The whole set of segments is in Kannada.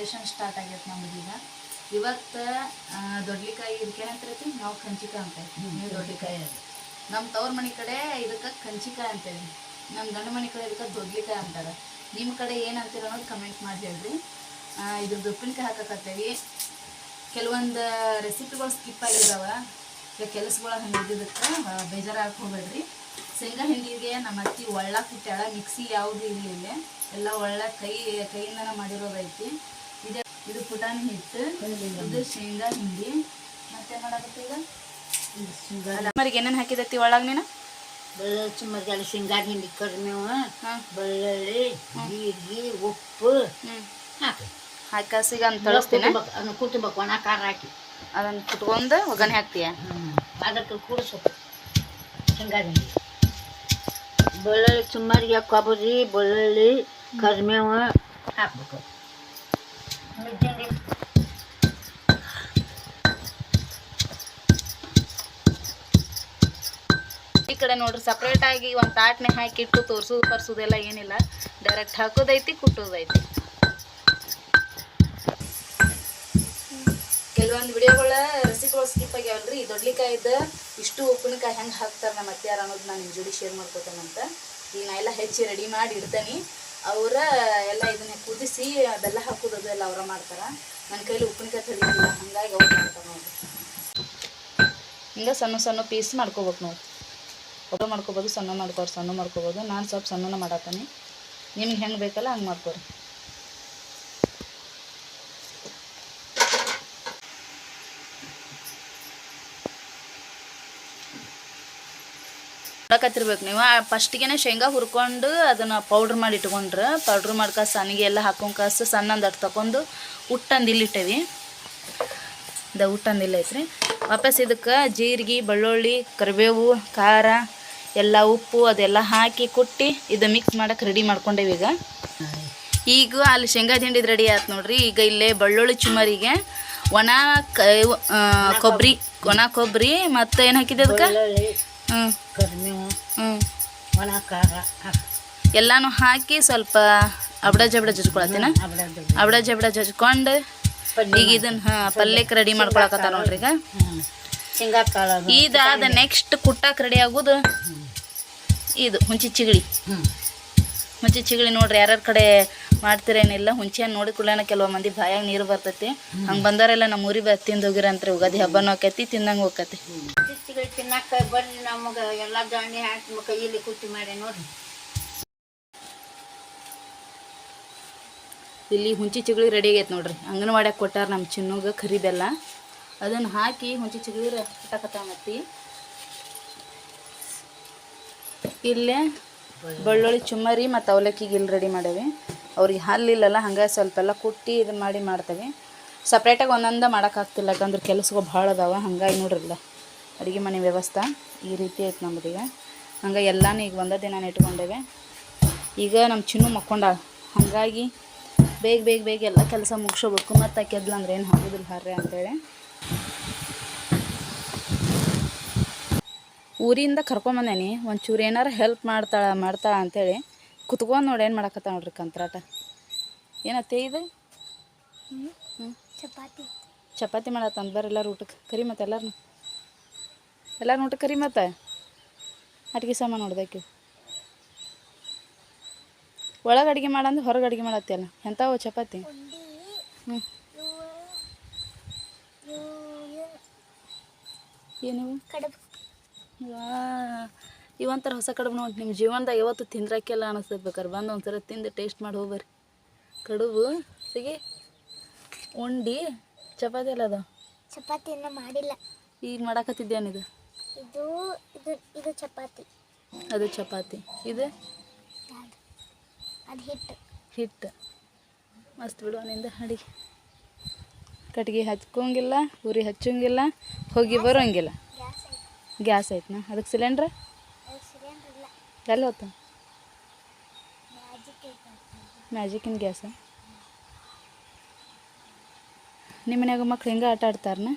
ಪ್ರಿಪ್ರೇಷನ್ ಸ್ಟಾರ್ಟ್ ಆಗೈತೆ ನಮ್ದೀಗ ಈಗ. ಇವತ್ತು ದೊಡ್ಲಿಕಾಯಿ ಇದಕ್ಕೇನಂತೈತಿ ನಾವು ಕಂಚಿಕಾಯಿ ಅಂತ ನೀವು ದೊಡ್ಲಿಕಾಯಿ ನಮ್ಮ ತವ್ರ ಮನೆ ಕಡೆ ಇದಕ್ಕೆ ಕಂಚಿಕಾಯಿ ಅಂತೇಳಿ ನಮ್ಮ ಗಂಡ ಮನೆ ಕಡೆ ಇದಕ್ಕೆ ದೊಡ್ಲಿಕಾಯಿ ಅಂತಾರೆ. ನಿಮ್ಮ ಕಡೆ ಏನು ಅಂತೀರ ಅನ್ನೋದು ಕಮೆಂಟ್ ಮಾಡಿ ಹೇಳ್ರಿ. ಇದ್ರ ಇದ್ರದ್ದು ಉಪ್ಪಿನಕಾಯಿ ಹಾಕಕತ್ತೇವಿ. ಕೆಲವೊಂದು ರೆಸಿಪಿಗಳು ಸ್ಕಿಪ್ ಆಗಿದ್ದಾವೆ ಈಗ ಕೆಲಸಗಳು ಹಂಗೆ ಇದ್ದಿದ್ದಕ್ಕೆ ಬೇಜಾರಾಗಿ ಹೋಗ್ಬೇಡ್ರಿ ಶೇಂಗಾ ಹಿಂಡಿಗೆ ನಮ್ಮ ಅತ್ತಿ ಒಳ್ಳ ಕುಟ್ಟಾಳ ಮಿಕ್ಸಿ ಯಾವುದು ಇಲ್ಲ ಇಲ್ಲೇ ಎಲ್ಲ ಒಳ್ಳೆ ಕೈ ಕೈಯಿಂದನೇ ಮಾಡಿರೋದೈತಿ. ಇದೆ ಪುಟಾಣಿ ಹಿಟ್ಟು ಇದು ಶೇಂಗಾ ಹಿಂಡಿ. ಮತ್ತೆ ಮಾಡಾಕತ್ತೆ ಈಗ? ಮರಿಗೆ ಏನೇನು ಹಾಕಿದತ್ತಿ ಒಳಗೆ ನೀನು? ಬೆಳ್ಳುಳ್ಳಿ ಚುಮ್ಮರಿಗೆಲ್ಲ ಶೇಂಗಾ ಹಿಂಡಿ ಕರಿಮೇವು ಹಾಂ. ಬೆಳ್ಳುಳ್ಳಿ ಜೀರಿಗೆ ಉಪ್ಪು. ಹಾಕಿ. ಹಾಕಾಸಿ ಈಗ ಅಂತ ತಳಿಸ್ತೀನಿ. ಅದನ್ನ ಕುಟ್ಬೇಕು ಒಣ ಖಾರ ಹಾಕಿ. ಅದನ್ನು ಕುಟ್ಕೊಂಡು ಒಗ್ಗರಣೆ ಹಾಕ್ತೀಯ? ಅದಕ್ಕೆ ಕೂಡಿಸ್ಬೇಕು ಶೇಂಗಾ ಹಿಂಡಿ. ಬೆಳ್ಳುಳ್ಳಿ ಚುಮ್ಮರಿಗೆ ಕೊಬ್ಬರಿ ಬೆಳ್ಳುಳ್ಳಿ ಕರಿಮೇವು ಹಾಕ್ಬೇಕು. ಈ ಕಡೆ ನೋಡ್ರಿ ಸಪ್ರೇಟ್ ಆಗಿ ಒಂದು ತಾಟ್ನೆ ಹಾಕಿಟ್ಟು ತೋರ್ಸೋದು ತರ್ಸುದೆಲ್ಲ ಏನಿಲ್ಲ. ಡೈರೆಕ್ಟ್ ಹಾಕೋದೈತಿ, ಕುಟ್ಟೋದೈತಿ. ಕೆಲವೊಂದು ವಿಡಿಯೋಗಳ ರೆಸಿಪಿಗಳು ಸ್ಕಿಪ್ ಆಗ್ಯಾವಲ್ರಿ. ಈ ದೊಡ್ಲಿಕಾಯಿದ ಇಷ್ಟು ಉಪ್ಪಿನಕಾಯಿ ಹೆಂಗೆ ಹಾಕ್ತಾರೆ ನಮ್ಮ ಅತ್ಯಾರ ಅನ್ನೋದು ನಾನು ನಿಮ್ಮ ಜೋಡಿ ಶೇರ್ ಮಾಡ್ಕೋತೇನಂತ. ಈಗ ನಾ ಎಲ್ಲ ಹೆಚ್ಚಿ ರೆಡಿ ಮಾಡಿ ಇಡ್ತೇನೆ. ಅವರ ಎಲ್ಲ ಇದನ್ನ ಕುದಿಸಿ, ಬೆಲ್ಲ ಹಾಕೋದು ಅದೆಲ್ಲ ಅವರ ಮಾಡ್ತಾರೆ. ನನ್ನ ಕೈಲಿ ಉಪ್ಪಿನಕಾಯಿ ತಿಳಿದಿಲ್ಲ ಹಂಗಾಗಿ ಅವ್ರು ಮಾಡ್ತಾರೆ ನೋಡಿ. ಹಿಂಗೆ ಸಣ್ಣ ಸಣ್ಣ ಪೀಸ್ ಮಾಡ್ಕೋಬೇಕು ನೋಡಿ ಒಬ್ಬರು ಮಾಡ್ಕೋಬೋದು, ಸಣ್ಣ ಮಾಡ್ಕೋರು, ಸಣ್ಣ ಮಾಡ್ಕೋಬೋದು. ನಾನು ಸ್ವಲ್ಪ ಸಣ್ಣನ ಮಾಡತ್ತೀನಿ ನಿಮ್ಗೆ ಹೆಂಗೆ ಬೇಕಲ್ಲ ಹಂಗೆ ಮಾಡ್ಕೊರಿ. ಮಾಡಕತ್ತಿರ್ಬೇಕು ನೀವು. ಫಸ್ಟಿಗೆ ಶೇಂಗಾ ಹುರ್ಕೊಂಡು ಅದನ್ನು ಪೌಡ್ರ್ ಮಾಡಿ ಇಟ್ಕೊಂಡ್ರೆ ಪೌಡ್ರ್ ಮಾಡ್ಕ ಸಣ್ಣಗೆ ಎಲ್ಲ ಹಾಕೊಂಡು ಕಾಸು ಸಣ್ಣ ದಟ್ಟು ತಗೊಂಡು ಹುಟ್ಟಂದು ಇಲ್ಲಿಟ್ಟೇವಿ ದ ಹುಟ್ಟಂದು ಇಲ್ಲ ಐತ್ರಿ. ವಾಪಸ್ ಇದಕ್ಕೆ ಜೀರಿಗೆ, ಬೆಳ್ಳುಳ್ಳಿ, ಕರಿಬೇವು, ಖಾರ, ಎಲ್ಲ ಉಪ್ಪು ಅದೆಲ್ಲ ಹಾಕಿ ಕುಟ್ಟಿ ಇದು ಮಿಕ್ಸ್ ಮಾಡಕ್ಕೆ ರೆಡಿ ಮಾಡ್ಕೊಂಡೇವಿ ಈಗ. ಈಗ ಅಲ್ಲಿ ಶೇಂಗಾ ತಿಂಡಿದ್ ರೆಡಿ ಆಯ್ತು ನೋಡ್ರಿ. ಈಗ ಇಲ್ಲೇ ಬೆಳ್ಳುಳ್ಳಿ ಚುಮರಿಗೆ ಒಣ ಕೊಬ್ಬರಿ ಒಣ ಕೊಬ್ಬರಿ ಮತ್ತು ಏನು ಹಾಕಿದೆ ಅದಕ್ಕೆ ಕರಿಮೇವು ಹ್ಞೂ ಒಣ ಖಾರ ಹಾಕಿ ಎಲ್ಲಾನು ಹಾಕಿ ಸ್ವಲ್ಪ ಅಬಡ ಜಬಡ ಜಜ್ಕೊಳತ್ತೀನ? ಅಬಡ ಜಬಡ ಜಜ್ಕೊಂಡು ಈಗ ಇದನ್ನ ಹಾಂ ಪಲ್ಯಕ್ಕೆ ರೆಡಿ ಮಾಡ್ಕೊಳಕತ್ತಾರ ನೋಡ್ರಿ ಈಗ. ಇದಾದ ನೆಕ್ಸ್ಟ್ ಕುಟ್ಟಕ್ಕೆ ರೆಡಿ ಆಗೋದು ಇದು ಹುಂಚಿ ಚಿಗಳಿ. ಹುಂಚಿ ಚಿಗಳಿ ನೋಡ್ರಿ ಯಾರ್ಯಾರ ಕಡೆ ಮಾಡ್ತಿರೇನಿಲ್ಲ. ಹುಂಚೆ ನೋಡಿ ಕುಳ್ಳಾನ ಕೆಲವು ಮಂದಿ ಬಾಯಾಗ ನೀರು ಬರ್ತೈತಿ. ಹಂಗೆ ಬಂದವರೆಲ್ಲ ನಮ್ಮ ಊರಿಗೆ ತಿಂದ ತಿಂದು ಹೋಗಿರಂತ್ರಿ. ಉಗಾದಿ ಹಬ್ಬನೂ ಆಕೈತಿ ತಿಂದಂಗೆ ಹೋಗತಿ ಚಿಚ್ಚಿಗೆ ತಿನ್ನಕ್ಕ ಬರ್ರಿ ನಮಗೆ ಎಲ್ಲ ದಾಣಿ ಹಾಕಿ ಕೈಯಲ್ಲಿ ಕುಟ್ಟಿ ಮಾಡಿ ನೋಡ್ರಿ. ಇಲ್ಲಿ ಹುಂಚಿ ಚಿಗಳಿ ರೆಡಿ ಆಗೈತೆ ನೋಡ್ರಿ. ಅಂಗನವಾಡ್ಯಾಗ ಕೊಟ್ಟಾರ ನಮ್ಮ ಚಿನ್ನೋಗ ಖರೀದೆಲ್ಲ ಅದನ್ನು ಹಾಕಿ ಹುಂಚಿ ಚಿಗಳಿ ಕಟ್ಟಕತ್ತ ಮತ್ತಿ ಇಲ್ಲೇ ಬೆಳ್ಳುಳ್ಳಿ ಚುಮ್ಮರಿ ಮತ್ತು ಅವಲಕ್ಕಿಗೆ ಇಲ್ಲಿ ರೆಡಿ ಮಾಡೇವಿ. ಅವ್ರಿಗೆ ಹಲ್ಲಿಲ್ಲಲ್ಲ ಹಂಗೆ ಸ್ವಲ್ಪ ಎಲ್ಲ ಕುಟ್ಟಿ ಇದು ಮಾಡಿ ಮಾಡ್ತೇವೆ. ಸಪ್ರೇಟಾಗಿ ಒಂದೊಂದು ಮಾಡೋಕ್ಕಾಗ್ತಿಲ್ಲ ಯಾಕಂದ್ರೆ ಕೆಲಸಗಳು ಭಾಳ ಅದಾವೆ, ಹಂಗಾಗಿ ನೋಡ್ರಿಲ್ಲ. ಅಡುಗೆ ಮನೆ ವ್ಯವಸ್ಥೆ ಈ ರೀತಿ ಐತೆ ನಮ್ಮದೀಗ ಹಂಗೆ ಎಲ್ಲನೂ ಈಗ ಒಂದೇ ದಿನ ಇಟ್ಕೊಂಡೇವೆ. ಈಗ ನಮ್ಮ ಚಿನ್ನು ಮಕ್ಕೊಂಡಾಳ ಹಾಗಾಗಿ ಬೇಗ ಬೇಗ ಬೇಗ ಎಲ್ಲ ಕೆಲಸ ಮುಗಿಸೋಬೇಕು. ಮತ್ತು ಆಕೆದ್ಲ ಅಂದ್ರೆ ಏನು ಆಗೋದಿಲ್ಲ ಹಾರ್ರೆ ಅಂತೇಳಿ. ಊರಿಂದ ಕರ್ಕೊಂಬಂದೇನಿ ಒಂಚೂರು ಏನಾರ ಹೆಲ್ಪ್ ಮಾಡ್ತಾಳ ಮಾಡ್ತಾಳ ಅಂತೇಳಿ ಕುತ್ಕೊಂಡು ನೋಡಿ ಏನು ಮಾಡಕತ್ತ ನೋಡ್ರಿ ಕಂತ್ರಾಟ. ಏನತ್ತೆ ಇದು? ಹ್ಞೂ ಚಪಾತಿ. ಚಪಾತಿ ಮಾಡತ್ತಂತ ಬರ್ರಿ ಎಲ್ಲರೂ ಊಟಕ್ಕೆ ಕರಿ ಮತ್ತೆ ಎಲ್ಲರೂ ಎಲ್ಲರೂ ನೋಟ ಕರಿ ಮತ್ತೆ. ಅಡುಗೆ ಸಾಮಾನು ನೋಡ್ಬೇಕು ಒಳಗೆ ಅಡುಗೆ ಮಾಡಂದು ಹೊರಗೆ ಅಡುಗೆ ಮಾಡತ್ತಲ್ಲ ಎಂಥವು ಚಪಾತಿ. ಹ್ಞೂ ಏನು? ಇವಂತರ ಹೊಸ ಕಡುಬು ನೋಡಿ ನಿಮ್ಮ ಜೀವನದಾಗ ಯಾವತ್ತು ತಿಂದ್ರಾಕೆಲ್ಲ ಅನಿಸ್ತದೆ ಬೇಕಾರೆ ಬಂದು ಒಂದ್ಸಲ ತಿಂದು ಟೇಸ್ಟ್ ಮಾಡಿ ಹೋಗ್ಬರ್ರಿ. ಕಡುಬು ಸಿಗಿ ಉಂಡಿ ಚಪಾತಿ ಎಲ್ಲ ಅದು ಚಪಾತಿ ಮಾಡಿಲ್ಲ. ಈಗ ಮಾಡಾಕತ್ತಿದ್ದೇನಿದು ಇದು ಇದು ಇದು ಚಪಾತಿ. ಅದು ಚಪಾತಿ. ಇದು? ಅದು. ಹಿಟ್ಟು ಹಿಟ್ಟು ಮಸ್ತ್ ಬಿಡು ಅವನಿಂದ ಅಡಿಗೆ ಕಟ್ಗೆ ಹಚ್ಕೊಂಗಿಲ್ಲ ಉರಿ ಹಚ್ಚೋಂಗಿಲ್ಲ ಹೋಗಿ ಬರೋಂಗಿಲ್ಲ. ಗ್ಯಾಸ್ ಐತೆ ಗ್ಯಾಸ್ ಐತನ ಅದಕ್ಕೆ ಸಿಲಿಂಡ್ರ್? ಎಲ್ಲ ಸಿಲಿಂಡರ್ ಇಲ್ಲ. ಎಲ್ಲಿ ಹೋತ? ಮ್ಯಾಜಿಕಿನ ಗ್ಯಾಸ? ನಿಮ್ಮ ಮನ್ಯಾಗ ಮಕ್ಳು ಹಿಂಗೆ ಆಟ ಆಡ್ತಾರನ?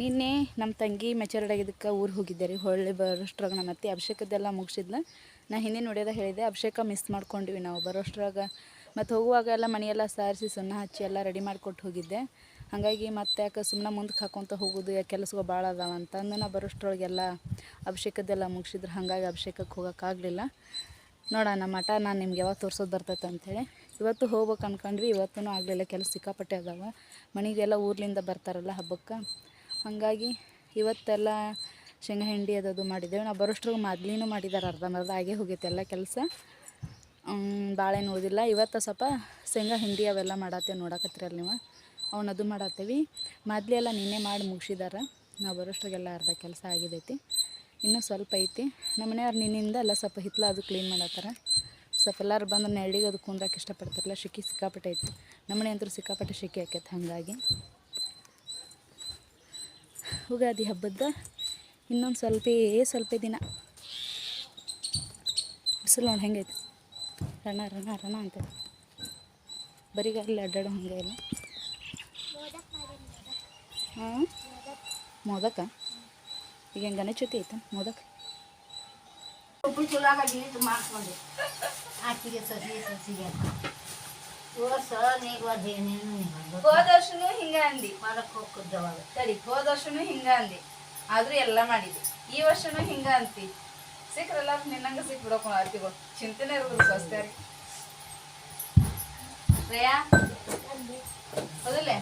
ನಿನ್ನೆ ನಮ್ಮ ತಂಗಿ ಮೆಚೂರ್ಡ್ ಆಗಿದ್ದಕ್ಕೆ ಊರು ಹೋಗಿದ್ದೆ ರೀ, ಹೊಳ್ಳಿ ಬರೋಷ್ಟ್ರಾಗ ನಮ್ಮ ಅತ್ತೆ ಅಭಿಷೇಕದ್ದೆಲ್ಲ ಮುಗಿಸಿದ್ಲ. ನಾ ಹಿಂದೆ ನೋಡ್ಯದ ಹೇಳಿದೆ, ಅಭಿಷೇಕ ಮಿಸ್ ಮಾಡ್ಕೊಂಡ್ವಿ ನಾವು ಬರೋಷ್ಟ್ರಾಗ ಮತ್ತು ಹೋಗುವಾಗ ಎಲ್ಲ ಮನೆಯೆಲ್ಲ ಸಾರಿಸಿ ಸುಣ್ಣ ಹಚ್ಚಿ ಎಲ್ಲ ರೆಡಿ ಮಾಡಿಕೊಟ್ಟು ಹೋಗಿದ್ದೆ. ಹಾಗಾಗಿ ಮತ್ತೆ ಯಾಕೆ ಸುಮ್ಮನೆ ಮುಂದಕ್ಕೆ ಹಾಕೊತ ಹೋಗೋದು, ಯಾಕೆ ಕೆಲಸಗಳು ಭಾಳ ಅದಾವ ಅಂತಂದು ನಾ ಬರೋಷ್ಟ್ರೊಳಗೆಲ್ಲ ಅಭಿಷೇಕದ್ದೆಲ್ಲ ಮುಗಿಸಿದ್ರು, ಹಾಗಾಗಿ ಅಭಿಷೇಕಕ್ಕೆ ಹೋಗೋಕ್ಕಾಗಲಿಲ್ಲ ನೋಡೋಣ, ಮಠ ನಾನು ನಿಮ್ಗೆ ಯಾವಾಗ ತೋರ್ಸೋದು ಬರ್ತೈತೆ ಅಂಥೇಳಿ ಇವತ್ತು ಹೋಗ್ಬೇಕು ಅಂದ್ಕೊಂಡ್ವಿ ಇವತ್ತೂ ಆಗಲಿಲ್ಲ, ಕೆಲಸ ಸಿಕ್ಕಾಪಟ್ಟೆ ಅದಾವ. ಮನೆಗೆಲ್ಲ ಊರ್ಲಿಂದ ಬರ್ತಾರಲ್ಲ ಹಬ್ಬಕ್ಕೆ. ಹಾಗಾಗಿ ಇವತ್ತೆಲ್ಲ ಶೇಂಗಾ ಹಿಂಡಿ ಅದದು ಮಾಡಿದ್ದೇವೆ. ನಾವು ಬರೋಷ್ಟ್ರಿಗೆ ಮೊದ್ಲಿನೂ ಮಾಡಿದ್ದಾರೆ ಅರ್ಧಂಬರ್ಧ ಹಾಗೆ ಹೋಗೈತೆ ಎಲ್ಲ ಕೆಲಸ. ಭಾಳ ಏನು ಓದಿಲ್ಲ ಇವತ್ತು ಸ್ವಲ್ಪ ಶೇಂಗಾ ಹಿಂಡಿ ಅವೆಲ್ಲ ಮಾಡತ್ತೇವೆ ನೋಡಕತ್ತಿರಲ್ಲ ನೀವು. ಅವನ್ನ ಅದು ಮಾಡತ್ತೇವಿ. ಮೊದ್ಲು ಎಲ್ಲ ನಿನ್ನೆ ಮಾಡಿ ಮುಗಿಸಿದಾರೆ. ನಾವು ಬರೋಷ್ಟ್ರಿಗೆಲ್ಲ ಅರ್ಧ ಕೆಲಸ ಆಗಿದೈತಿ. ಇನ್ನೂ ಸ್ವಲ್ಪ ಐತಿ. ನಮ್ಮ ಮನೆಯವ್ರು ನಿನ್ನಿಂದ ಎಲ್ಲ ಸ್ವಲ್ಪ ಹಿತ್ಲ ಅದು ಕ್ಲೀನ್ ಮಾಡತ್ತಾರ. ಸ್ವಲ್ಪ ಎಲ್ಲರೂ ಬಂದು ನೆರಳಿಗೆ ಅದು ಕುಂದ್ರಕ್ಕೆ ಇಷ್ಟಪಡ್ತಾರಲ್ಲ ಶಿಕ್ಕಿ ಸಿಕ್ಕಾಪಟ್ಟೆ ಐತಿ. ನಮ್ಮ ಮನೆ ಅಂತೂ ಸಿಕ್ಕಾಪಟ್ಟೆ ಶಿಕ್ಕಿ ಆಕೈತೆ ಹಾಗಾಗಿ. ಉಗಾದಿ ಹಬ್ಬದ ಇನ್ನೊಂದು ಸ್ವಲ್ಪ ಸ್ವಲ್ಪ ದಿನ. ಬಿಸಿಲು ನೋಡಿ ಹೆಂಗೈತೆ? ರಣ ರಣ ರಣ ಅಂತ. ಬರಿಗಾರಲ್ಲಿ ಅಡ್ಡಾಡೋ ಹಂಗೆ ಇಲ್ಲ. ಹಾಂ? ಮೋದಕ? ಈಗ ಹೆಂಗೆ ಗಣಚುತಿ ಐತ ಮೋದಕ? ಉಪ್ಪು ಚುಲಾಗ ನೀರು ಮಾಡ್ಕೊಂಡೆ ಆಕಿಗೆ ಸಸಿ, ಸಸಿಗೆ ವರ್ಷ ನೀಗುವ ಏನೇನು ನೀಗ ಹೋದ ವರ್ಷನೂ ಹಿಂಗ ಅಂದಿ. ಮಾಡಕ್ ಹೋಗ್ತಿದ್ದವಾಗ ಸರಿ ಹೋದ ವರ್ಷನೂ ಹಿಂಗ ಅಂದಿ. ಆದ್ರೂ ಎಲ್ಲ ಮಾಡಿದ್ವಿ ಈ ವರ್ಷನು ಹಿಂಗ ಅಂತಿ. ಸಿಕ್ರಲ್ಲ ನಿನ್ನಂಗ ಸಿಕ್ ಬಿಡೋಕ ಆರ್ತಿಗಳು ಚಿಂತೆನೆ ಇರೋದು ಸ್ವಸ್ಥರಿ ರೇಯಾ ಹೌದಿಲ್ಲ?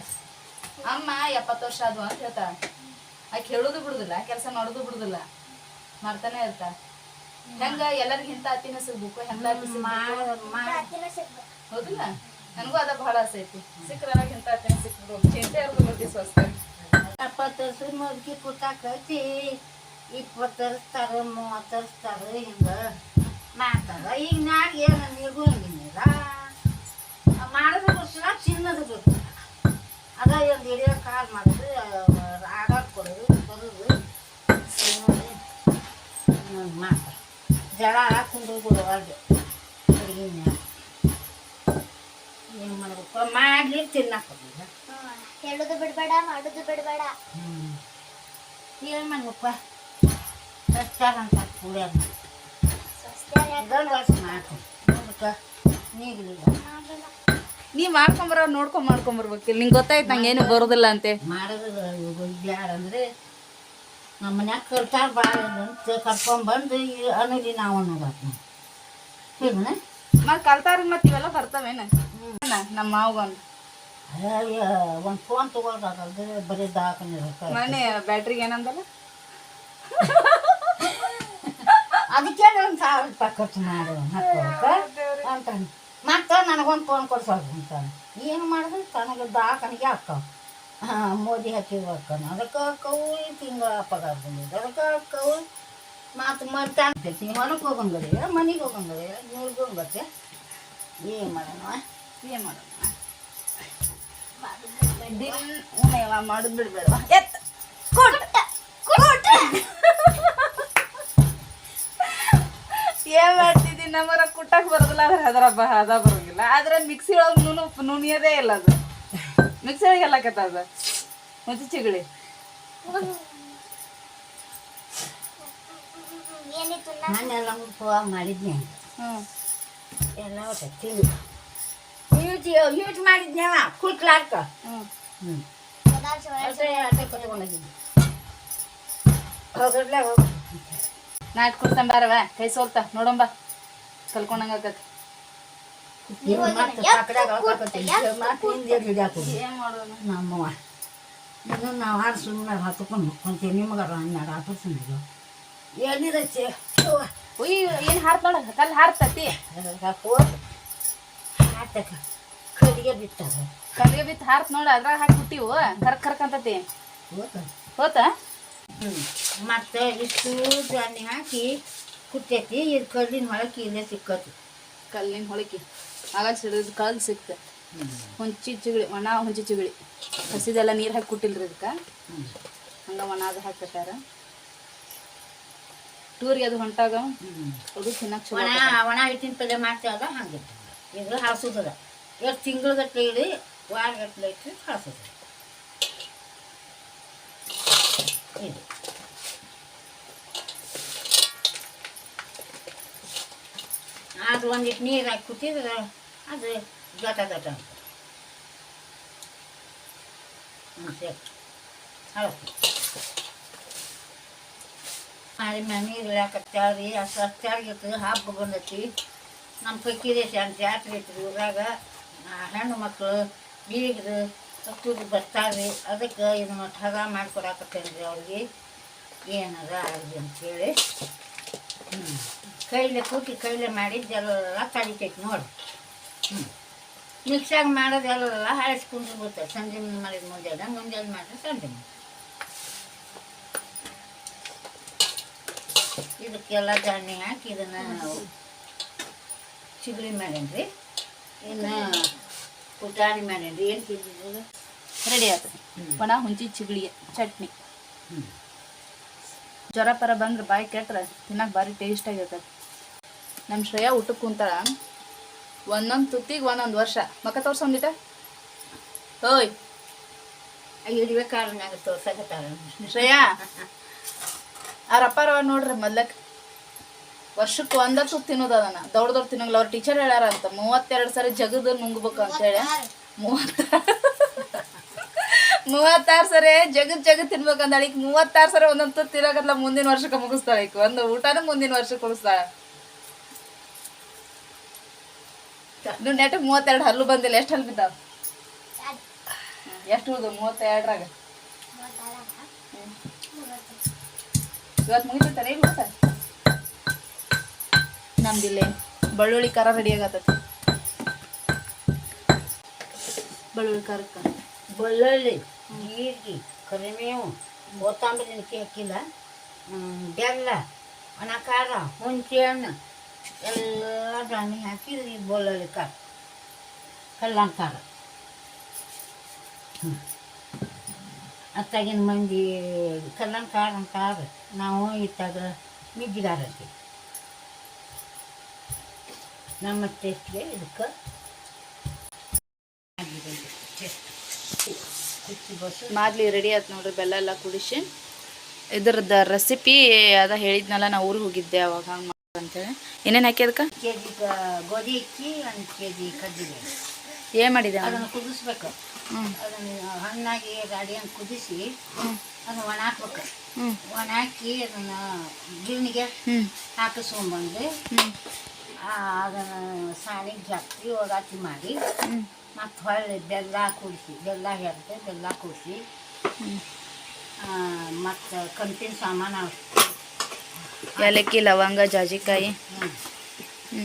ಅಮ್ಮ ಎಪ್ಪತ್ತು ವರ್ಷ ಆದ್ವು ಅಂತ ಹೇಳ್ತಾ ಆಕೆ ಹೇಳೋದು ಬಿಡುದಿಲ್ಲ ಕೆಲಸ ಮಾಡೋದು ಬಿಡುದಿಲ್ಲ. ಮಾಡ್ತಾನೆ ಇರ್ತಾ. ಹೆಂಗ ಎಲ್ಲರಿಗಿಂತ ಅತ್ತಿನ ಸಿಗ್ಬೇಕು ಹೆಂಗ ಹೌದಿಲ್ಲ? ನನಗೂ ಅದ ಬಹಳ ಆಸೆ ಐತಿ. ಸಿಕ್ರಲ್ಲ ಇಂಥ ಹತ್ತಿನ ಸಿಕ್ಬಿಡು ಚಿಂತೆ ಇರೋದು ಸ್ವಸ್ಥರಿ ಎಪ್ಪತ್ತು ವರ್ಷ ಮುದುಕಿ ಕುಟ್ಟಾಕೈತಿ ಇಪ್ಪತ್ತು ತರಿಸ್ತಾರ, ಮೂವತ್ತು ತರಿಸ್ತಾರ, ಹಿಂಗ ಮಾಡ್ತಾರ. ಈಗ ನಾಗ ಏನು ನೀರು ಹಿಂಗಿಲ್ಲ ಮಾಡೋದು ಗೊತ್ತಿಲ್ಲ ಚಿನ್ನದು ಬೇಕು ಅದ ಒಂದು ಹಿಡಿಯೋ ಕಾಲ್ ಮಾಡೋದು ಆರ್ಡರ್ ಕೊಡೋದು, ಬರೋದು. ತಿನ್ನೋದು ಇನ್ನೊಂದು ಮಾಡ್ತಾರೆ. ಜಳ ಹಾಕೊಂಡು ಹೋಗೋದು ಅಡ್ಡು ಅಡುಗೆ ಏನು ಮಾಡ್ಬೇಕು? ಮಾಡ್ಲಿ ತಿನ್ನಕ್ಕೋದಿಲ್ಲ ಹೇಳೋದು ಬಿಡಬೇಡ ಮಾಡೋದು ಬಿಡಬೇಡ. ಏನು ಮಾಡ್ಬೇಕಪ್ಪ ಅಂತ ಕುಡಿಯೋದು ಇದೊಂದು ವರ್ಷ ಅದಕ್ಕೆ ನೀಗಲಿಲ್ಲ ನೀ ಮಾಡ್ಕೊಂಬರ ನೋಡ್ಕೊಂಡ್ ಮಾಡ್ಕೊಂಬರ್ಬೇಕಿಲ್ಲ ನಿಂಗೆ ಗೊತ್ತಾಯ್ತು ನಂಗೆ ಏನು ಬರೋದಿಲ್ಲ ಅಂತೆ. ಮಾಡೋದು ಬ್ಯಾಡ ಅಂದರೆ ನಮ್ಮ ಮನ್ಯಾಗ ಕರ್ತಾರ ಭಾಳ ಅಂತ ಕರ್ಕೊಂಡ್ಬಂದು ಅನ್ನಲಿ ನಾವು ಅನ್ನೋದಾತು ಹೇಳ ಮತ್ತೆ ಕಲ್ತಾರ ಮತ್ತೆ ಇವೆಲ್ಲ ಬರ್ತಾವೇನ? ನಮ್ಮ ಮಾವಗೊಂದು. ಒಂದು ಫೋನ್ ತೊಗೊಳ್ದಾಗಲ್ದು ಬರೀ ರೊಕ್ಕ ಮನೆ ಬ್ಯಾಟ್ರಿಗೆ ಏನಂದಲ್ಲ? ಅದಕ್ಕೆ ಒಂದು ಸಾವಿರ ರೂಪಾಯಿ ಖರ್ಚು ಮಾಡು ಅಂತ ಮತ್ತೆ ನನಗೊಂದು ಫೋನ್ ಕೊಡ್ಸೋದು ಅಂತಾನೆ ಏನು ಮಾಡಿದ್ರೆ ತನಗೆ ದಾಖನಿಗೆ ಹಾಂ ಮೋದಿ ಹಾಕಿವ ಹಾಕೋಣ ಅದಕ್ಕೆ ಹಾಕವು ತಿಂಗಳ ಪಗಾರ ಬಂದಿದ್ದು. ಅದಕ್ಕೆ ಹಾಕವು. ಮಾತು ಮಾಡ್ತಾನೆ ಹೊಲಕ್ಕೆ ಹೋಗಂಗಡಿ ಮನೆಗೆ ಹೋಗಂಗಡಿ ನೀರಿಗೆ ಹೋಗತ್ತೆ. ಏನು ಮಾಡೋಣ? ಏನು ಮಾಡೋಣ ದಿನ ಉಣಯವ ಮಾಡೋದು ಬಿಡ್ಬೇಡವ ಎತ್! ಕೊಟ್ಟ ಕೊಟ್ಟ ಏನ್ ಮಾಡ್ತಿದ್ದೀನಿ ನಮ್ಮರ ಕುಟ್ಟಕ್ ಬರೋದಿಲ್ಲ ಅದ್ರ ಅದರ ಬ ಹದ ಬರೋಂಗಿಲ್ಲ ಆದ್ರೆ ಮಿಕ್ಸಿ ಒಳಗೆ ನುನು ನುಣಿಯೋದೇ ಇಲ್ಲ ಅದು. ಮಿಕ್ಸಿ ಒಳಗೆ ಎಲ್ಲ ಅದು. ಮುಚ್ಚಿ ಚಿಗಳಿ. ನಾನೆಲ್ಲ ಮಾಡಿದ್ನಿ. ಹ್ಞೂ ಎಲ್ಲ ಒಟ್ಟು ಯೂಸ್ ಯೂಜ್ ಮಾಡಿದ್ನೇವ ಕುಟ್ಲಾರ್ಕ ಹ್ಞೂ ಹೋಗಡ್ಲೆ ಹೋಗಿ ನಾ ಇಟ್ಕೊಡ್ತಾನೆ ಬಾರವ. ಕೈ ಸೋಲ್ತಾ. ನೋಡಂಬ ಕಲ್ಕೊಂಡಂಗ ಆಗತ್ತೆ ನಮ್ಮವ್ವ. ಇದು ನಾವು ಹಾಡು ಸುಮ್ಮನೆ ಹತ್ಕೊಂಡು ಕುಂತೀವಿ ನಿಮಗಾರ ಹನ್ನೆರಡು ಆಟೋ ಸುಮ್ಮನೆ ಏನಿರತ್ತೆ ಉಯ್ ಏನ್ ಹಾರ್ತ ನೋಡ. ಕಲ್ ಹಾರ್ತತಿ. ಹೋಗಿ ಕಡಿಗೆ ಬಿಟ್ಟಾರೆ ಕಲ್ಲಿಗೆ ಬಿತ್ತು ಹಾರ್ತ್ ನೋಡಿ ಅದ್ರಾಗ ಹಾಕಿ ಬಿಟ್ಟಿವು ಕರ್ಕ್ ಕರ್ಕಂತತಿ ಹೋತ? ಹ್ಞೂ ಮತ್ತೆ ಇಷ್ಟು ಧಾನ್ಯ ಹಾಕಿ ಕುಟ್ಟೈತಿ. ಇದು ಕಲ್ಲಿನ ಹೊಳಕ್ಕೆ ಇಲ್ಲೇ ಸಿಕ್ಕತಿ. ಕಲ್ಲಿನ ಹೊಳಕಿ. ಆಗ ಸಿಡಿದ್ ಕಲ್ಲು ಸಿಕ್ತ. ಹೊಂಚಿ ಚಿಗಳಿ ಒಣ ಹೊಂಚಿ ಚಿಗಳಿ. ಹಸಿದೆಲ್ಲ ನೀರು ಹಾಕಿ ಕುಟ್ಟಿಲ್ರಿ ಅದಕ್ಕೆ ಹಂಗ ಒಣ ಅದು ಹಾಕತ್ತಾರ. ಟೂರಿಗೆ ಅದು ಹೊಂಟಾಗ ಅದು ತಿನ್ನಕ್ಕೆ ಒಣ ಒಣ ಹಿಟ್ಟಿನ ಪಲ್ಯ ಮಾಡ್ತೇವಲ್ಲ ಹಂಗೆ. ಇದು ಹಾಸೋದದ ಎಷ್ಟು ತಿಂಗಳಗಟ್ಟಲೆ ಇಡಿ ವಾರಗಟ್ಟಲೆ ಇಟ್ಟು ಹಾಸೋದು ಇದು. ಅದು ಒಂದಿಟ್ಟು ನೀರು ಹಾಕಿ ಕುಟ್ಟಿದ್ರೆ ಅದು ಗಟ ಗಟ ಅಂತ ಹ್ಞೂ ಸರಿ. ಹೌದು. ಮಾಡಿ ನೀರು ಹಾಕತ್ತಾಳ್ರಿ ಅಷ್ಟು ಅಷ್ಟಾಗಿರ್ತದೆ ಹಬ್ಬ ಬಂದೈತಿ. ನಮ್ಮ ಪಕ್ಕಿದೇಶ ಅಂತ ಜಾತ್ರೆ ಐತ್ರಿ ಊರಾಗ. ಆ ಹೆಣ್ಣು ಮಕ್ಕಳು ಬೀಗರು ಹತ್ತೂರು ಬರ್ತಾರ್ರಿ. ಅದಕ್ಕೆ ಇದನ್ನು ಮತ್ತು ಹಗ ರೀ ಅವ್ರಿಗೆ. ಏನಾರ ಆಗಲಿ ಅಂತೇಳಿ. ಹ್ಞೂ ಕೈಲೆ ಕೂತಿ ಕೈಲೆ ಮಾಡಿದ್ದೆಲ್ಲ ಕಡಿತೈತಿ ನೋಡಿ. ಹ್ಞೂ ಮಿಕ್ಸಾಗಿ ಮಾಡೋದೆಲ್ಲ ಹಾಳಿಸ್ಕೊಂಡು ಬರ್ತದೆ ಸಂಜೆ ಮಾಡಿದ ಮುಂಜಾನೆ ಮುಂಜಾನೆ ಮಾಡಿದ್ರೆ ಸಂಜೆ ಇದಕ್ಕೆಲ್ಲ ಧಾನ್ಯ ಹಾಕಿ ಇದನ್ನು ಚಿಗಳಿ ಮಾಡೇನ್ರಿ ಇನ್ನು ಪುಟಾಣಿ ಮಾಡೇನ್ರಿ ಏನು ತಿಂದಿದ್ದು ರೆಡಿ ಆಗ್ತದೆ ಒಣ ಹುಂಚಿ ಚಿಗಳಿ ಚಟ್ನಿ. ಜ್ವರ ಪರ ಬಂದ್ರೆ ಬಾಯಿ ಕೆಟ್ರೆ ತಿನ್ನಕ್ಕೆ ಭಾರಿ ಟೇಸ್ಟ್ ಆಗಿರ್ತದೆ. ನಮ್ಮ ಶ್ರೇಯಾ ಊಟಕ್ಕೆ ಕುಂತಾಳ. ಒಂದೊಂದು ತುತ್ತಿಗೆ ಒಂದೊಂದು ವರ್ಷ. ಮಕ್ಕ ತೋರ್ಸೊಂದಿಟ ಓಯ್. ಇಡ್ಬೇಕಾದ್ರೆ ನಂಗೆ ತೋರ್ಸಕತ್ತಾಳ ಶ್ರೇಯಾ. ಅವ್ರ ಅಪ್ಪಾರ ನೋಡ್ರಿ ಮೊದ್ಲಕ್. ವರ್ಷಕ್ಕೆ ಒಂದ ತುತ್ತು ತಿನ್ನೋದು ಅದನ್ನ. ದೊಡ್ಡ ದೊಡ್ಡ ತಿನ್ನಂಗಿಲ್ಲ. ಅವ್ರ ಟೀಚರ್ ಹೇಳ್ಯಾರ ಅಂತ ಮೂವತ್ತೆರಡು ಸರಿ ಜಗದ ನುಂಗ್ಬೇಕು ಅಂತೇಳಿ ಮೂವತ್ತ ಮೂವತ್ತಾರು ಸರಿ ಜಗದ್ ಜಗದ್ ತಿನ್ಬೇಕಂದ ಈಗ ಮೂವತ್ತಾರು ಸರಿ ಒಂದೊಂದು ತುತ್ತು ಮುಂದಿನ ವರ್ಷಕ್ಕೆ ಮುಗಿಸ್ತಾಳೆ ಒಂದು ಊಟನೂ ಮುಂದಿನ ವರ್ಷಕ್ಕೆ ಉಳಿಸ್ತಾಳ ನೀವು ನೆಟ್ ಮೂವತ್ತೆರಡು ಹಲ್ಲು ಬಂದಿಲ್ಲ. ಎಷ್ಟು ಹಲ್ಲು ಬಿದ್ದಾವ? ಎಷ್ಟು ಉಳ್ದು ಮೂವತ್ತೆರಡರಾಗ? ಇವತ್ತು ಮುಗಿತೈತಾರೆ ಈಗ ನಮ್ದಿಲ್ಲಿ ಬೆಳ್ಳುಳ್ಳಿ ಖಾರ ರೆಡಿ ಆಗತ್ತೈತಿ. ಬೆಳ್ಳುಳ್ಳಿ ಖಾರಕ್ಕೆ ಬೆಳ್ಳುಳ್ಳಿ, ಜೀರಿಗೆ ಕರಿಮೇವು ಕೊತ್ತಂಬರಿ ನೆನಕಿ ಹಾಕಿಲ್ಲ. ಬೆಲ್ಲ ಒಣ ಖಾರ ಹುಂಚೆ ಹಣ್ಣು, ಎಲ್ಲ ಧಾನ್ಯ ಹಾಕಿ ಬಳ್ಳುಳ್ಳಿ ಖಾರ. ಕಲ್ಲಂಗ ಖಾರ. ಅತ್ತಾಗಿನ ಮಂದಿ ಕಲ್ಲಂಕಾರ ಅಂತಾರ. ನಾವು ಇತ್ತಾಗ ಮಿಜ್ಜಿಗಾರ ನಮ್ಮ ಟೇಸ್ಟ್ಗೆ ಇದಕ್ಕೆ ಮಾದಲಿ ರೆಡಿ ಆಯ್ತು ನೋಡ್ರಿ ಬೆಲ್ಲ ಎಲ್ಲ ಕುಡಿಸಿ. ಇದ್ರದ ರೆಸಿಪಿ ಅದ ಹೇಳಿದ್ನಲ್ಲ ನಾ ಊರಿಗೆ ಹೋಗಿದ್ದೆ ಅವಾಗ ಹಂಗೆ ಅಂತೇಳಿ. ಏನೇನು ಹಾಕಿ ಅದಕ್ಕೆ ಕೆ ಜಿ ಗೋಧಿ ಅಕ್ಕಿ ಒಂದು ಕೆ ಜಿ ಕಡ್ಡಿಗೆ ಏನು ಮಾಡಿದೆ ಅದನ್ನು ಕುದಿಸ್ಬೇಕು. ಅದನ್ನು ಹಣ್ಣಾಗಿ ಗಾಡಿಯನ್ನು ಕುದಿಸಿ ಅದನ್ನು ಒಣ ಹಾಕ್ಬೇಕು. ಒಣ ಹಾಕಿ ಅದನ್ನು ಗಿರಣಿಗೆ ಹ್ಞೂ ಹಾಕಿಸ್ಕೊಂಡ್ಬಂದು ಅದನ್ನು ಸಾಣಿಗೆ ಜಾಸ್ತಿ ಒಗಾತಿ ಮಾಡಿ ಹ್ಞೂ ಮತ್ತು ಹೊಳ್ಳಿ ಬೆಲ್ಲ ಕುಡಿಸಿ ಬೆಲ್ಲ ಹೆರ್ದು ಬೆಲ್ಲ ಕುಡಿಸಿ ಹ್ಞೂ ಮತ್ತು ಕಂತಿನ ಸಾಮಾನು. ಏಲಕ್ಕಿ ಲವಂಗ ಜಾಜಿಕಾಯಿ. ಹ್ಞೂ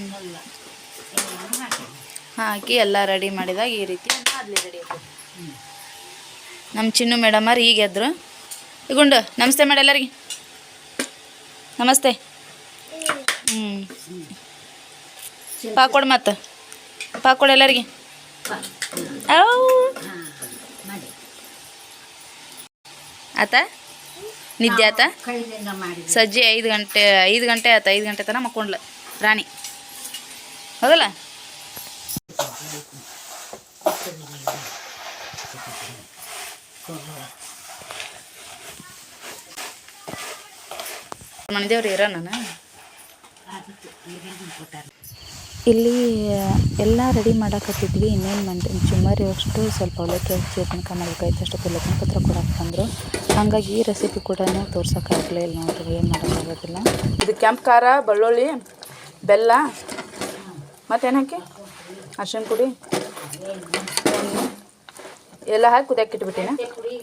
ಹಾಕಿ. ಎಲ್ಲ ರೆಡಿ ಮಾಡಿದಾಗ ಈ ರೀತಿ ಮಾದ್ಲಿ ರೆಡಿ ಆಯ್ತು. ನಮ್ಮ ಚಿನ್ನು ಮೇಡಮರ್ ಈಗ ಎದ್ರು. ಇಗುಂಡು ನಮಸ್ತೆ ಮೇಡ ಎಲ್ಲರಿಗೆ. ನಮಸ್ತೆ. ಹ್ಞೂ ಪಾಕೊಡು ಮತ್ತು. ಪಾಕೋಡ್ ಎಲ್ಲರಿಗೆ. ಆತ? ನಿದ್ದೆ ಆತ? ಸಜ್ಜೆ ಐದು ಗಂಟೆ ಐದು ಗಂಟೆ ಆತ ಐದು ಗಂಟೆ ತನಕ ಮಕ್ಕೊಂಡ್ಲ. ರಾಣಿ. ಹೌದಲ್ಲ? ಮನೆದೇವ್ರು ಇರೋ ನಾನು ಇಲ್ಲಿ ಎಲ್ಲ ರೆಡಿ ಮಾಡಕತ್ತಿದ್ವಿ ಇನ್ನೇನು ಮಂಡಿ ಚುಮ್ಮರಿ ಅಷ್ಟು ಸ್ವಲ್ಪ ಅವಲಕ್ಕಿ ಹಚ್ಚಿ ತನಕ ಮಾಡಬೇಕಾಯ್ತು ಅಷ್ಟು ಪುಲ್ಲಕ್ಕನ ಪತ್ರ ಕೊಡಕ್ಕೆ ಬಂದರು. ಹಾಗಾಗಿ ಈ ರೆಸಿಪಿ ಕೂಡ ತೋರ್ಸೋಕ್ಕಾಗಲೇ ಇಲ್ಲ ನೋಡ್ರಿ ಏನು ಮಾಡೋಕ್ಕಾಗೋದಿಲ್ಲ ಇದು ಕೆಂಪು ಖಾರ ಬೆಳ್ಳುಳ್ಳಿ ಬೆಲ್ಲ ಮತ್ತೇನು ಹಾಕಿ ಅರ್ಶಿಣ ಪುಡಿ. ಎಲ್ಲ ಹಾಕಿ ಕುದಿಯಕ್ಕೆ ಇಟ್ಬಿಟ್ಟಿನ. ಪುಡಿ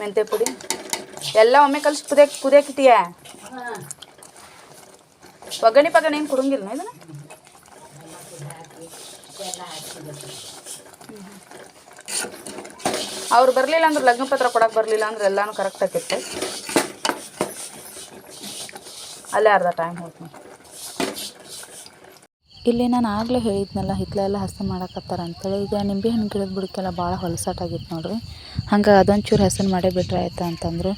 ಮೆಂತ್ಯ ಪುಡಿ. ಎಲ್ಲ ಒಮ್ಮೆ ಕಲ್ಸಿ ಕುದಿಯಕ್ಕೆ ಕುದಿಯಕ್ಕೆ ಇಟ್ಟಿಯಾ? ಒಗ್ಗರಣೆ ಪಗಣಿ ಏನು ಕೊಡೋಂಗಿಲ್ಲ ಇದನ್ನ? ಅವ್ರು ಬರಲಿಲ್ಲ ಅಂದ್ರೆ ಲಗ್ನ ಪತ್ರ ಕೊಡಕ್ಕೆ ಬರಲಿಲ್ಲ ಅಂದ್ರೆ ಎಲ್ಲಾನು ಕರೆಕ್ಟ್ ಆಕಿತ್ತು ಅಲ್ಲೇ ಅರ್ಧ ಟೈಮ್ ಹೋಗ್ತೀನಿ ಇಲ್ಲಿ ನಾನು ಆಗಲೇ ಹೇಳಿದ್ನಲ್ಲ ಹಿತ್ಲೆಲ್ಲ ಹಸನು ಮಾಡಕತ್ತಾರ ಅಂತೇಳಿ. ಈಗ ನಿಂಬೆ ಹಣ್ಣು ಗಿಡದ ಬುಡಕ್ಕೆಲ್ಲ ಭಾಳ ಹೊಲಸಾಟಾಗಿತ್ತು ನೋಡಿರಿ. ಹಂಗೆ ಅದೊಂಚೂರು ಹಸನು ಮಾಡೇ ಬಿಟ್ರೆ ಆಯ್ತು ಅಂತಂದರು.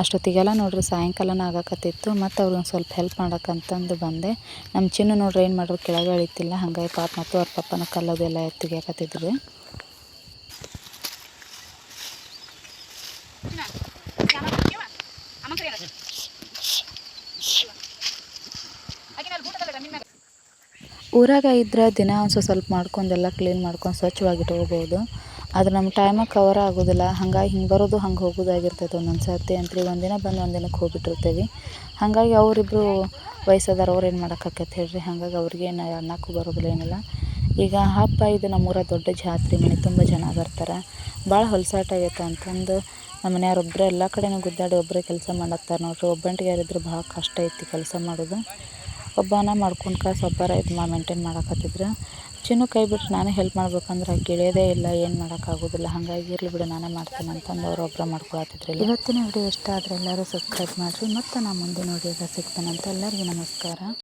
ಅಷ್ಟೊತ್ತಿಗೆಲ್ಲ ನೋಡಿರಿ ಸಾಯಂಕಾಲನ ಆಗಕತ್ತಿತ್ತು. ಮತ್ತು ಅವ್ರಿಗೆ ಒಂದು ಸ್ವಲ್ಪ ಹೆಲ್ಪ್ ಮಾಡಕ್ಕಂತಂದು ಬಂದೆ. ನಮ್ಮ ಚಿನ್ನು ನೋಡ್ರಿ ಏನು ಮಾಡ್ರು, ಕೆಳಗೆ ಇಳಿತಿಲ್ಲ ಹಂಗಾಗಿ ಪಾಪ ಮತ್ತು ಅವ್ರ ಪಪ್ಪನ ಕಲ್ಲದೆಲ್ಲ ಎತ್ತಿಗೆಕತ್ತಿದ್ರು ಊರಾಗ ಇದ್ರೆ ದಿನ ಒಂದು ಸ್ವಲ್ಪ ಸ್ವಲ್ಪ ಮಾಡ್ಕೊಂಡೆಲ್ಲ ಕ್ಲೀನ್ ಮಾಡ್ಕೊಂಡು ಸ್ವಚ್ಛವಾಗಿ ಆದ್ರೆ ನಮ್ಮ ಟೈಮಾಗ ಕವರ್ ಆಗೋದಿಲ್ಲ. ಹಂಗಾಗಿ ಹಿಂಗೆ ಬರೋದು ಹಂಗೆ ಹೋಗೋದಾಗಿರ್ತೈತೆ ಒಂದೊಂದು ಸರ್ತಿ ಅಂತ್ರಿ ಒಂದಿನ ಬಂದು ಒಂದಿನಕ್ಕೆ ಹೋಗಿಬಿಟ್ಟಿರ್ತೀವಿ. ಹಾಗಾಗಿ ಅವರಿಬ್ರು ವಯಸ್ಸಾದವ್ರು ಅವ್ರು ಏನು ಮಾಡೋಕ್ಕಾಕೈತೆ ಹೇಳ್ರಿ? ಹಾಗಾಗಿ ಅವ್ರಿಗೆ ಏನು ಅನ್ನಕ್ಕೂ ಬರೋದಿಲ್ಲ, ಏನಿಲ್ಲ. ಈಗ ಹಬ್ಬ ಇದು ನಮ್ಮೂರ ದೊಡ್ಡ ಜಾತ್ರೆ, ಮನೆ ತುಂಬ ಜನ ಬರ್ತಾರೆ. ಭಾಳ ಹೊಲಸಾಟಾಗೈತೆ ಅಂತಂದು ನಮ್ಮ ಮನೆಯವ್ರು ಒಬ್ಬರು ಎಲ್ಲ ಕಡೆನೂ ಗುದ್ದಾಡಿ ಒಬ್ಬರೇ ಕೆಲಸ ಮಾಡತ್ತಾರೆ ನೋಡ್ರಿ. ಒಬ್ಬಂಟಿಗೆ ಯಾರಿದ್ರು ಭಾಳ ಕಷ್ಟ ಐತಿ ಕೆಲಸ ಮಾಡೋದು. ಒಬ್ಬನ ಮಾಡ್ಕೊಂಡು ಕಾಸು ಒಬ್ಬರ ಇದು ಮಾ ಮೇಂಟೈನ್ ಮಾಡಕತ್ತಿದ್ರು. ಚಿನ್ನು ಕೈ ಬಿಟ್ಟು ನಾನೇ ಹೆಲ್ಪ್ ಮಾಡ್ಬೇಕಂದ್ರೆ ಆಕೆ ಗೆಳೆಯದೇ ಇಲ್ಲ, ಏನು ಮಾಡೋಕ್ಕಾಗೋದಿಲ್ಲ ಹಾಗಾಗಿ ಇರಲಿ ಬಿಡು, ನಾನೇ ಮಾಡ್ತೀನಿ ಅಂತಂದು ಅವ್ರು ಒಬ್ಬರ ಮಾಡ್ಕೊಳತ್ತಿದ್ರು ಇವತ್ತಿನ ವಿಡಿಯೋ ಇಷ್ಟ ಆದರೆ ಎಲ್ಲರೂ ಸಬ್ಸ್ಕ್ರೈಬ್ ಮಾಡಿರಿ. ಮತ್ತು ನಾ ಮುಂದೆ ನೋಡಿ ಸಿಗ್ತೇನೆ ಅಂತ ಎಲ್ಲರಿಗೂ ನಮಸ್ಕಾರ.